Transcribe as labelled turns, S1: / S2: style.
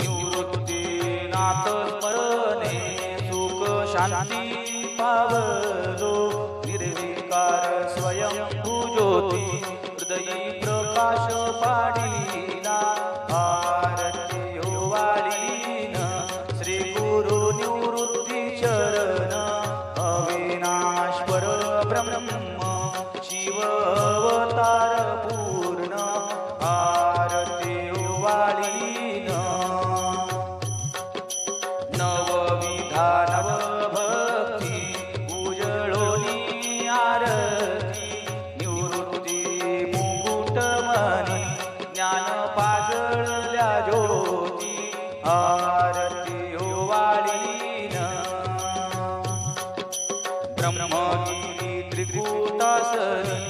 S1: निवृत्तीनाथ स्मरणे सुख शांती पावलो निर्विकार स्वयं ज्योती हृदयी प्रकाश पाडीला शिव विधानव भक्ती उजळोनी आरती निवृत्ती मुकुटमणी ज्ञान पाजळल्या ज्योती आरती योवाळीन ब्रह्मगिरी त्रिकूटासनी